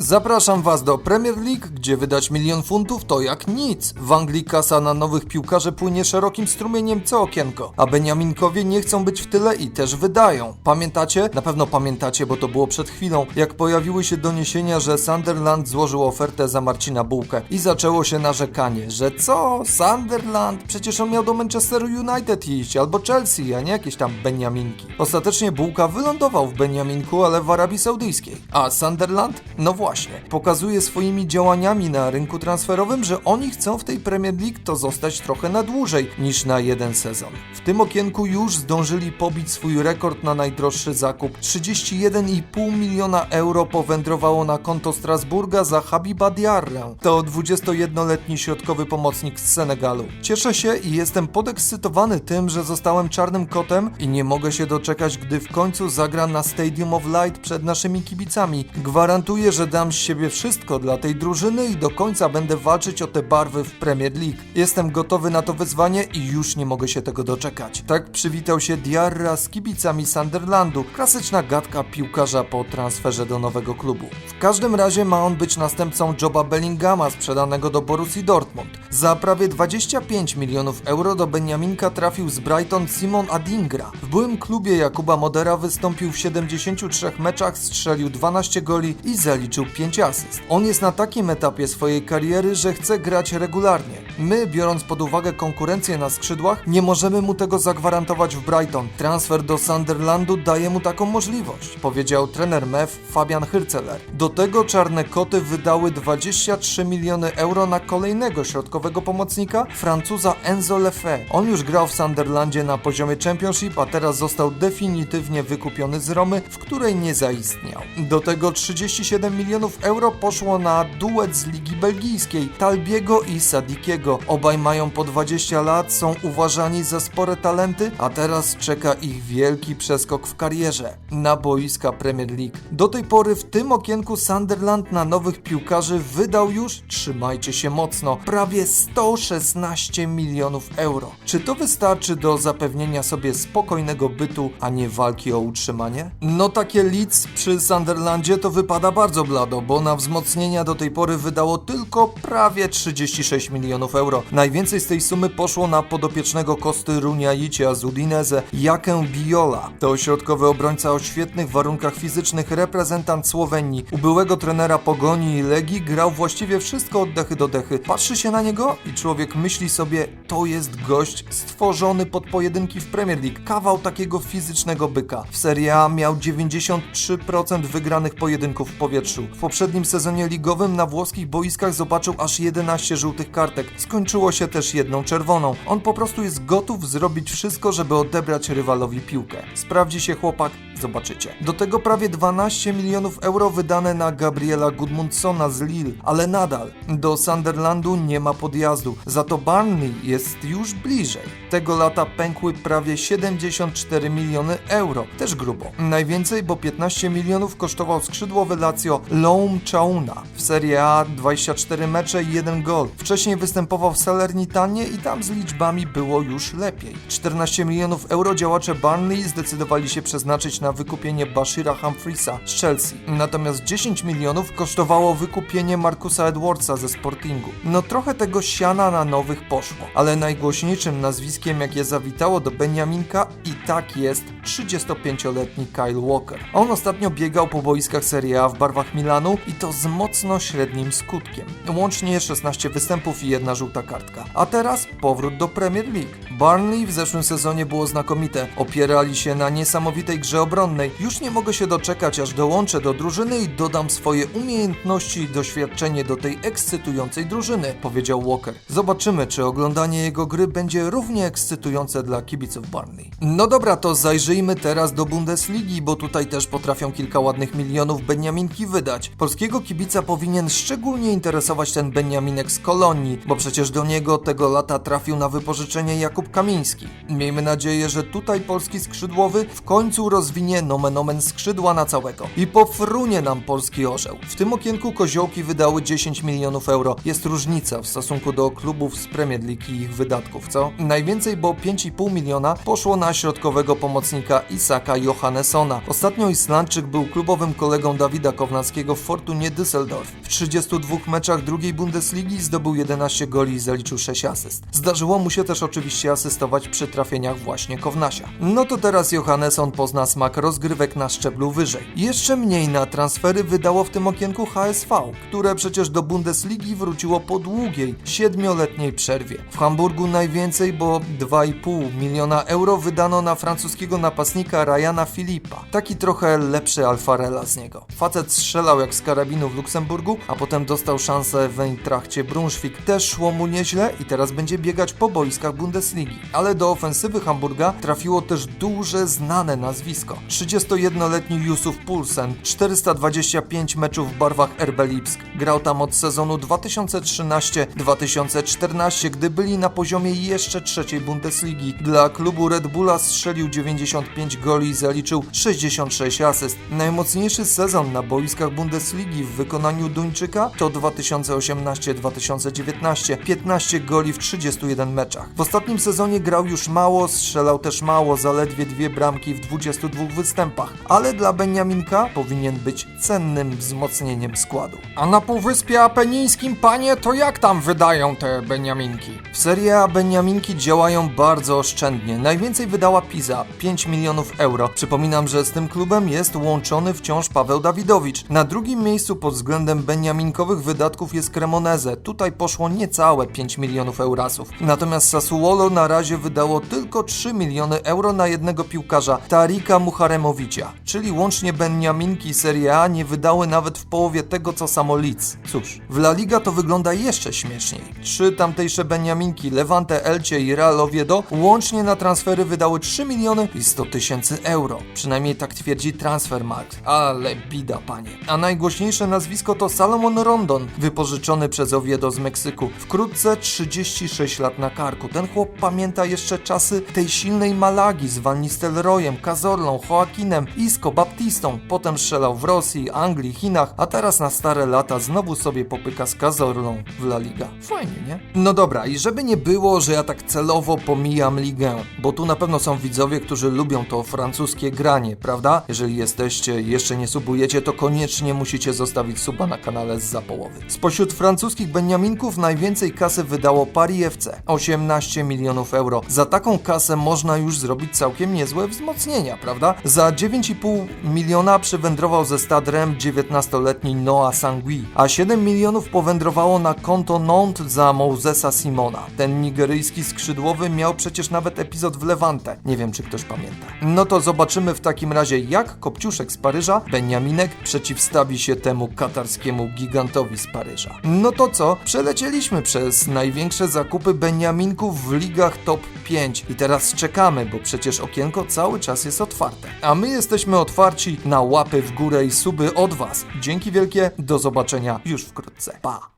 Zapraszam Was do Premier League, gdzie wydać milion funtów to jak nic. W Anglii kasa na nowych piłkarzy płynie szerokim strumieniem co okienko, a Beniaminkowie nie chcą być w tyle i też wydają. Pamiętacie? Na pewno pamiętacie, bo to było przed chwilą, jak pojawiły się doniesienia, że Sunderland złożył ofertę za Marcina Bułkę i zaczęło się narzekanie, że co? Sunderland? Przecież on miał do Manchesteru United iść, albo Chelsea, a nie jakieś tam Beniaminki. Ostatecznie Bułka wylądował w Beniaminku, ale w Arabii Saudyjskiej. A Sunderland? No właśnie, pokazuje swoimi działaniami na rynku transferowym, że oni chcą w tej Premier League to zostać trochę na dłużej niż na jeden sezon. W tym okienku już zdążyli pobić swój rekord na najdroższy zakup. 31,5 miliona euro powędrowało na konto Strasburga za Habiba Diarrę. To 21-letni środkowy pomocnik z Senegalu. Cieszę się i jestem podekscytowany tym, że zostałem czarnym kotem i nie mogę się doczekać, gdy w końcu zagram na Stadium of Light przed naszymi kibicami. Gwarantuję, że dam z siebie wszystko dla tej drużyny i do końca będę walczyć o te barwy w Premier League. Jestem gotowy na to wyzwanie i już nie mogę się tego doczekać. Tak przywitał się Diarra z kibicami Sunderlandu. Klasyczna gadka piłkarza po transferze do nowego klubu. W każdym razie ma on być następcą Joba Bellingama sprzedanego do Borussii Dortmund. Za prawie 25 milionów euro do Beniaminka trafił z Brighton Simon Adingra. W byłym klubie Jakuba Modera wystąpił w 73 meczach, strzelił 12 goli i zaliczył 5 asyst. On jest na takim etapie swojej kariery, że chce grać regularnie. My, biorąc pod uwagę konkurencję na skrzydłach, nie możemy mu tego zagwarantować w Brighton. Transfer do Sunderlandu daje mu taką możliwość, powiedział trener MEF Fabian Hyrceler. Do tego czarne koty wydały 23 miliony euro na kolejnego środkowego pomocnika, Francuza Enzo Lefebvre. On już grał w Sunderlandzie na poziomie Championship, a teraz został definitywnie wykupiony z Romy, w której nie zaistniał. Do tego 37 milionów euro poszło na duet z Ligi Belgijskiej, Talbiego i Sadikiego. Obaj mają po 20 lat, są uważani za spore talenty, a teraz czeka ich wielki przeskok w karierze na boiska Premier League. Do tej pory w tym okienku Sunderland na nowych piłkarzy wydał już, trzymajcie się mocno, prawie 116 milionów euro. Czy to wystarczy do zapewnienia sobie spokojnego bytu, a nie walki o utrzymanie? No takie Leeds przy Sunderlandzie to wypada bardzo blado, bo na wzmocnienia do tej pory wydało tylko prawie 36 milionów euro. Najwięcej z tej sumy poszło na podopiecznego Kosty Runiaicia z Udinese, Jakę Biola. To środkowy obrońca o świetnych warunkach fizycznych, reprezentant Słowenii. U byłego trenera Pogoni i Legii grał właściwie wszystko od dechy do dechy. Patrzy się na niego i człowiek myśli sobie, to jest gość stworzony pod pojedynki w Premier League. Kawał takiego fizycznego byka. W Serie A miał 93% wygranych pojedynków w powietrzu. W poprzednim sezonie ligowym na włoskich boiskach zobaczył aż 11 żółtych kartek. Skończyło się też jedną czerwoną. On po prostu jest gotów zrobić wszystko, żeby odebrać rywalowi piłkę. Sprawdzi się chłopak, zobaczycie. Do tego prawie 12 milionów euro wydane na Gabriela Gudmundsona z Lille, ale nadal do Sunderlandu nie ma podjazdu. Za to Barnley jest już bliżej. Tego lata pękły prawie 74 miliony euro. Też grubo. Najwięcej, bo 15 milionów kosztował skrzydłowy Lazio Loum Chauna. W Serie A 24 mecze i 1 gol. Wcześniej występował w Salernitanie i tam z liczbami było już lepiej. 14 milionów euro działacze Barnley zdecydowali się przeznaczyć na wykupienie Bashira Humphreisa z Chelsea. Natomiast 10 milionów kosztowało wykupienie Markusa Edwardsa ze Sportingu. No trochę tego siana na nowych poszło, ale najgłośniejszym nazwiskiem jakie zawitało do Beniaminka i tak jest 35-letni Kyle Walker. On ostatnio biegał po boiskach Serie A w barwach Milanu i to z mocno średnim skutkiem. Łącznie 16 występów i jedna żółta kartka. A teraz powrót do Premier League. Barnley w zeszłym sezonie było znakomite. Opierali się na niesamowitej grze obronnej. Już nie mogę się doczekać, aż dołączę do drużyny i dodam swoje umiejętności i doświadczenie do tej ekscytującej drużyny, powiedział Walker. Zobaczymy, czy oglądanie jego gry będzie równie ekscytujące dla kibiców Barnley. No dobra, to zajrzyjmy teraz do Bundesligi, bo tutaj też potrafią kilka ładnych milionów Beniaminki wydać. Polskiego kibica powinien szczególnie interesować ten Beniaminek z Kolonii, bo przecież do niego tego lata trafił na wypożyczenie Jakub Kamiński. Miejmy nadzieję, że tutaj polski skrzydłowy w końcu rozwinie nomen omen skrzydła na całego i pofrunie nam polski orzeł. W tym okienku koziołki wydały 10 milionów euro. Jest różnica w stosunku do klubów z Premier League i ich wydatków, co? Najwięcej, bo 5,5 miliona poszło na środkowego pomocnika Isaka Johannessona. Ostatnio Islandczyk był klubowym kolegą Dawida Kownackiego w Fortunie Düsseldorf. W 32 meczach drugiej Bundesligi zdobył 11 goli i zaliczył 6 asyst. Zdarzyło mu się też oczywiście asystować przy trafieniach właśnie Kownasia. No to teraz Johannesson pozna smak rozgrywek na szczeblu wyżej. Jeszcze mniej na transfery wydało w tym okienku HSV, które przecież do Bundesligi wróciło po długiej, siedmioletniej przerwie. W Hamburgu najwięcej, bo 2,5 miliona euro wydano na francuskiego napastnika Ryana Filipa. Taki trochę lepszy Alfarela z niego. Facet strzelał jak z karabinu w Luksemburgu, a potem dostał szansę w Eintrachcie Brunswick. Też szło mu nieźle i teraz będzie biegać po boiskach Bundesligi. Ale do ofensywy Hamburga trafiło też duże, znane nazwisko. 31-letni Yusuf Pulsen, 425 meczów w barwach RB Lipsk. Grał tam od sezonu 2013-2014, gdy byli na poziomie jeszcze trzeciej Bundesligi. Dla klubu Red Bulla strzelił 95 goli i zaliczył 66 asyst. Najmocniejszy sezon na boiskach Bundesligi w wykonaniu Duńczyka to 2018-2019, 15 goli w 31 meczach. W ostatnim sezonie grał już mało, strzelał też mało, zaledwie dwie bramki w 22 występach, ale dla Beniaminka powinien być cennym wzmocnieniem składu. A na Półwyspie Apenińskim, panie, to jak tam wydają te Beniaminki? W Serie A Beniaminki działają bardzo oszczędnie. Najwięcej wydała Pisa 5 milionów euro. Przypominam, że z tym klubem jest łączony wciąż Paweł Dawidowicz. Na drugim miejscu pod względem beniaminkowych wydatków jest Cremoneze. Tutaj poszło niecałe 5 milionów eurasów. Natomiast Sassuolo na razie wydało tylko 3 miliony euro na jednego piłkarza, Tarika Mucharemowicia. Czyli łącznie Beniaminki Serie A nie wydały nawet w połowie tego, co samo Leeds. Cóż, w La Liga to wygląda jeszcze śmieszniej. Trzy tamtejsze Beniaminki, Levante, Elcie i Real Oviedo łącznie na transfery wydały 3 miliony i 100 tysięcy euro. Przynajmniej tak twierdzi Transfermarkt. Ale bida, panie. A najgłośniejsze nazwisko to Salomon Rondon, wypożyczony przez Oviedo z Meksyku. Wkrótce 36 lat na karku. Ten chłop pamięta jeszcze czasy tej silnej Malagi z Van Nistelrooyem, Cazorlą, Joaquinem, Isco, Baptistą. Potem strzelał w Rosji, Anglii, Chinach, a teraz na stare lata znowu sobie popyka z Cazorlą w La Liga. Fajnie, nie? No dobra, i żeby nie było, że ja tak celowo pomijam ligę, bo tu na pewno są widzowie, którzy lubią to francuskie granie, prawda? Jeżeli jesteście i jeszcze nie subujecie, to koniecznie musicie zostawić suba na kanale z za połowy. Spośród francuskich beniaminków najwięcej kasy wydało Paris FC 18 milionów euro. Za taką kasę można już zrobić całkiem niezłe wzmocnienia, prawda? Za 9,5 miliona przywędrował ze Stadrem 19-letni Noah Sangui, a 7 milionów powędrowało na konto Nantes za Mousesa Simona. Ten nigeryjski skrzydłowy miał przecież nawet epizod w Levante. Nie wiem, czy ktoś pamięta. No to zobaczymy w takim razie, jak Kopciuszek z Paryża, Beniaminek, przeciwstawi się temu katarskiemu gigantowi z Paryża. No to co? Przelecieliśmy przez największe zakupy Beniaminków w top 5 i teraz czekamy, bo przecież okienko cały czas jest otwarte. A my jesteśmy otwarci na łapy w górę i suby od Was. Dzięki wielkie, do zobaczenia już wkrótce. Pa!